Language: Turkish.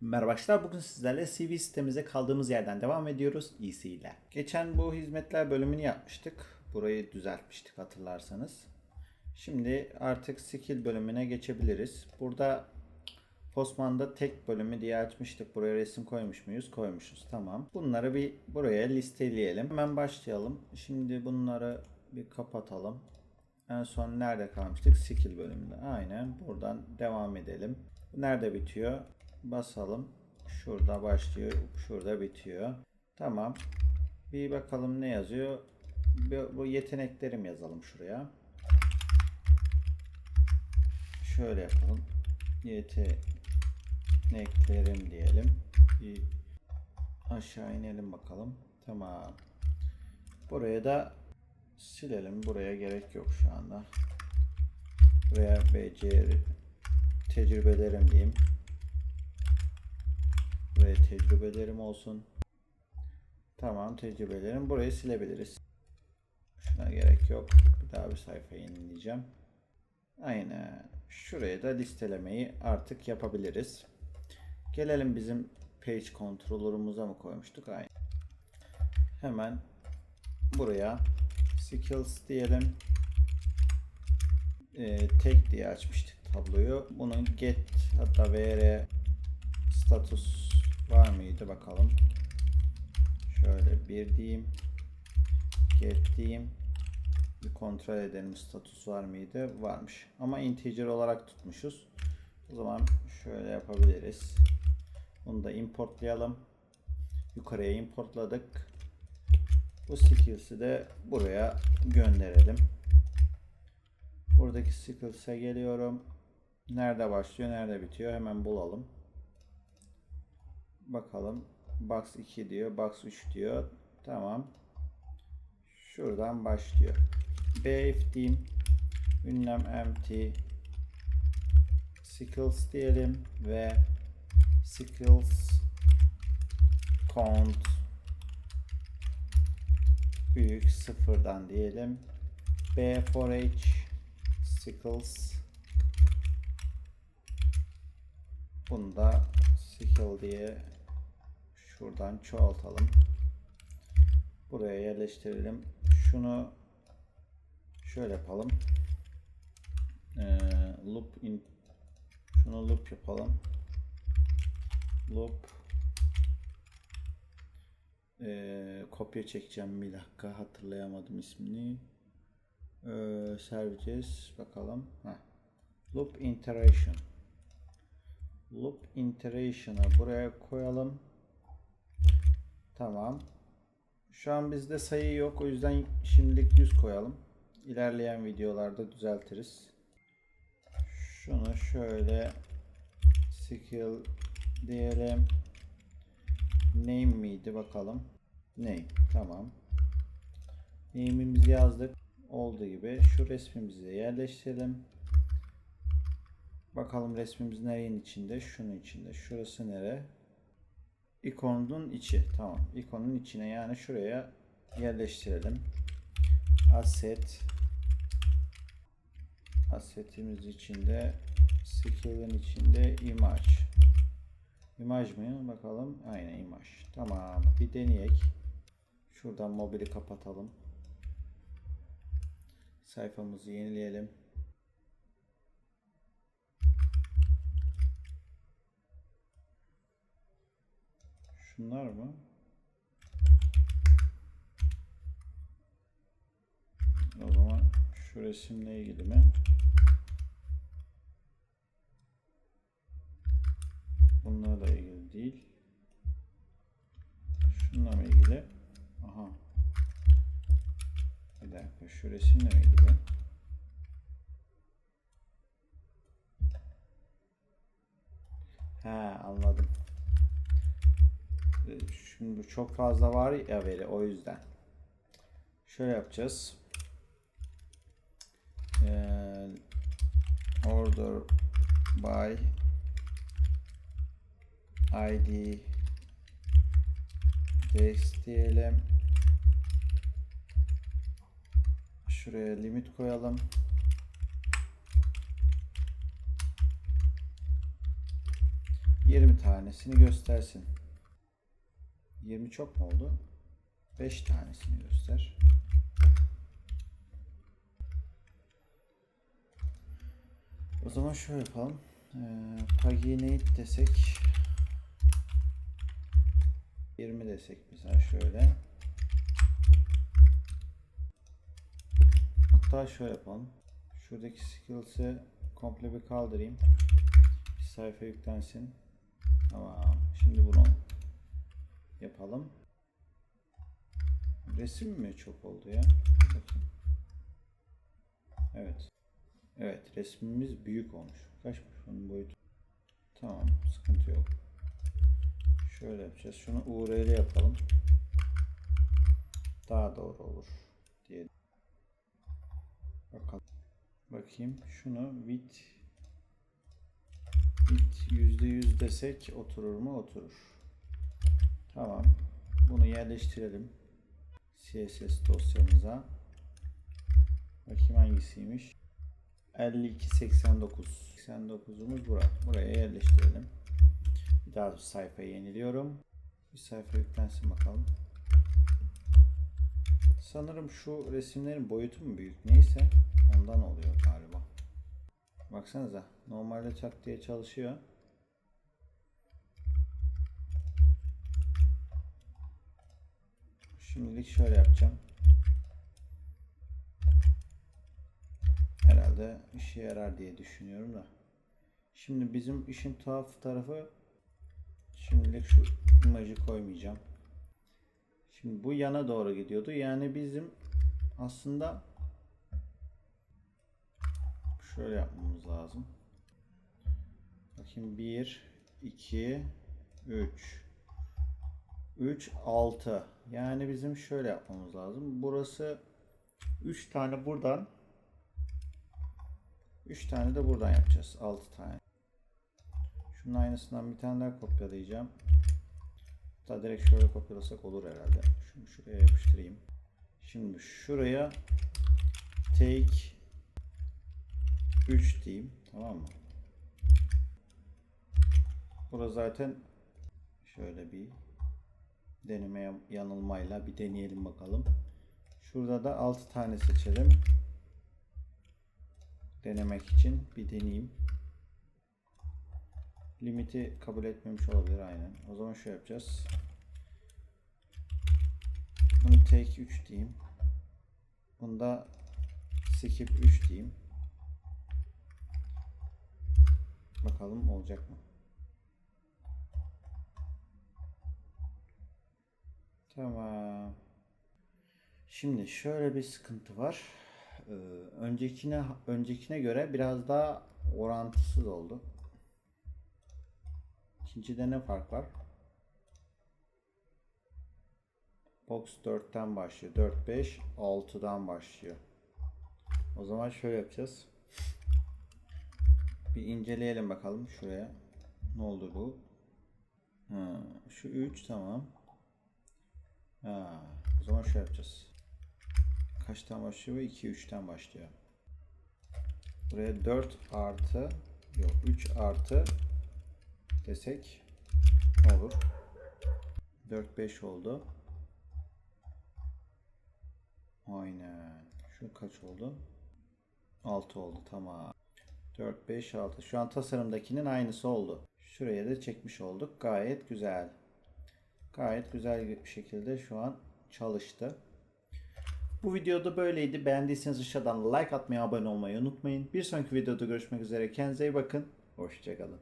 Merhaba arkadaşlar. Bugün sizlerle CV sitemize kaldığımız yerden devam ediyoruz. İyi seyirler. Geçen bu hizmetler bölümünü yapmıştık. Burayı düzeltmiştik hatırlarsanız. Şimdi artık skill bölümüne geçebiliriz. Burada Postman'da tek bölümü diye açmıştık. Buraya resim koymuş muyuz? Koymuşuz. Tamam. Bunları bir buraya listeleyelim. Hemen başlayalım. Şimdi bunları bir kapatalım. En son nerede kalmıştık? Skill bölümünde. Aynen. Buradan devam edelim. Nerede bitiyor? Basalım. Şurada başlıyor. Şurada bitiyor. Tamam. Bir bakalım ne yazıyor. Bu- yeteneklerim yazalım şuraya. Şöyle yapalım. Yeteneklerim diyelim. Bir aşağı inelim bakalım. Tamam. Buraya da silelim. Buraya gerek yok şu anda. Buraya beceri tecrübelerim diyeyim. Buraya tecrübelerim olsun. Tamam tecrübelerim. Burayı silebiliriz. Şuna gerek yok. Bir daha bir sayfa yenileyeceğim. Aynen. Şuraya da listelemeyi artık yapabiliriz. Gelelim bizim page controller'ımıza mı koymuştuk? Aynen. Hemen buraya skills diyelim. Ee, tek diye açmıştık tabloyu. Bunun get hatta vr status var mıydı bakalım. Şöyle bir diyeyim. Get diyeyim. Bir kontrol edelim status var mıydı? Varmış. Ama integer olarak tutmuşuz. O zaman şöyle yapabiliriz. Bunu da importlayalım. Yukarıya importladık. Bu skills'i de buraya gönderelim. Buradaki skills'e geliyorum. Nerede başlıyor, nerede bitiyor? Hemen bulalım. Bakalım. Box 2 diyor, box 3 diyor. Tamam. Şuradan başlıyor. Bf diyeyim. Ünlem empty. Skills diyelim ve skills count büyük sıfırdan diyelim. B for H skills bunu da skill diye şuradan çoğaltalım. Buraya yerleştirelim. Şunu şöyle yapalım. Ee, loop in şunu loop yapalım. Loop ee, kopya çekeceğim bir dakika hatırlayamadım ismini. Ee, sereceğiz bakalım. Heh. Loop iteration. Loop iteration'ı buraya koyalım. Tamam. Şu an bizde sayı yok. O yüzden şimdilik 100 koyalım. İlerleyen videolarda düzeltiriz. Şunu şöyle skill diyelim. Name miydi bakalım. Name. Tamam. Name'imizi yazdık. Olduğu gibi şu resmimizi yerleştirelim. Bakalım resmimiz nerenin içinde? Şunun içinde. Şurası nere? İkonun içi. Tamam. İkonun içine yani şuraya yerleştirelim. Asset Assetimiz içinde skill'in içinde image. İmaj mı? Bakalım. Aynen imaj. Tamam. Bir deneyek. Şuradan mobili kapatalım. Sayfamızı yenileyelim. Şunlar mı? O zaman şu resimle ilgili mi? Bunlarla ilgili değil. Mı ilgili? Aha. Bir dakika şu resimle ilgili? He anladım. Şimdi çok fazla var ya veri o yüzden. Şöyle yapacağız. Ee, order by id text diyelim. Şuraya limit koyalım. 20 tanesini göstersin. 20 çok mu oldu? 5 tanesini göster. O zaman şöyle yapalım. Ee, paginate desek 20 desek mesela şöyle. Hatta şöyle yapalım. Şuradaki skills'ı komple bir kaldırayım. Bir sayfa yüklensin. Tamam. Şimdi bunu yapalım. Resim mi çok oldu ya? Bakayım. Evet. Evet resmimiz büyük olmuş. Kaçmış bunun boyutu? Tamam sıkıntı yok. Şöyle yapacağız. Şunu URL yapalım. Daha doğru olur diye. Bakalım. Bakayım şunu width width %100 desek oturur mu? Oturur. Tamam. Bunu yerleştirelim. CSS dosyamıza. Bakayım hangisiymiş? 5289. 89'umuz bura. Buraya yerleştirelim. Bir daha sayfayı yeniliyorum. Bir sayfa yüklensin bakalım. Sanırım şu resimlerin boyutu mu büyük neyse ondan oluyor galiba. Baksanıza normalde çat diye çalışıyor. Şimdilik şöyle yapacağım. Herhalde işe yarar diye düşünüyorum da. Şimdi bizim işin tuhaf tarafı şimdilik şu imajı koymayacağım. Şimdi bu yana doğru gidiyordu. Yani bizim aslında şöyle yapmamız lazım. Bakayım 1 2 3 3 6 yani bizim şöyle yapmamız lazım. Burası 3 tane buradan 3 tane de buradan yapacağız. 6 tane. Şunun aynısından bir tane daha kopyalayacağım. Hatta direkt şöyle kopyalasak olur herhalde. Şunu şuraya yapıştırayım. Şimdi şuraya take 3 diyeyim. Tamam mı? Burada zaten şöyle bir deneme yanılmayla bir deneyelim bakalım. Şurada da 6 tane seçelim. Denemek için bir deneyeyim. Limiti kabul etmemiş olabilir aynen. O zaman şöyle yapacağız. Bunu take 3 diyeyim. Bunda skip 3 diyeyim. Bakalım olacak mı? Tamam. Şimdi şöyle bir sıkıntı var. Ee, öncekine öncekine göre biraz daha orantısız oldu. İkincide ne fark var? Box 4'ten başlıyor. 4 5 6'dan başlıyor. O zaman şöyle yapacağız. Bir inceleyelim bakalım şuraya. Ne oldu bu? Ha, şu 3 tamam. Ha, o zaman şöyle yapacağız. Kaçtan başlıyor? 2 3'ten başlıyor. Buraya 4 artı yok 3 artı desek ne olur? 4 5 oldu. Aynen. Şu kaç oldu? 6 oldu. Tamam. 4 5 6. Şu an tasarımdakinin aynısı oldu. Şuraya da çekmiş olduk. Gayet güzel. Gayet güzel bir şekilde şu an çalıştı. Bu videoda böyleydi. Beğendiyseniz aşağıdan like atmayı, abone olmayı unutmayın. Bir sonraki videoda görüşmek üzere. Kendinize iyi bakın. Hoşçakalın.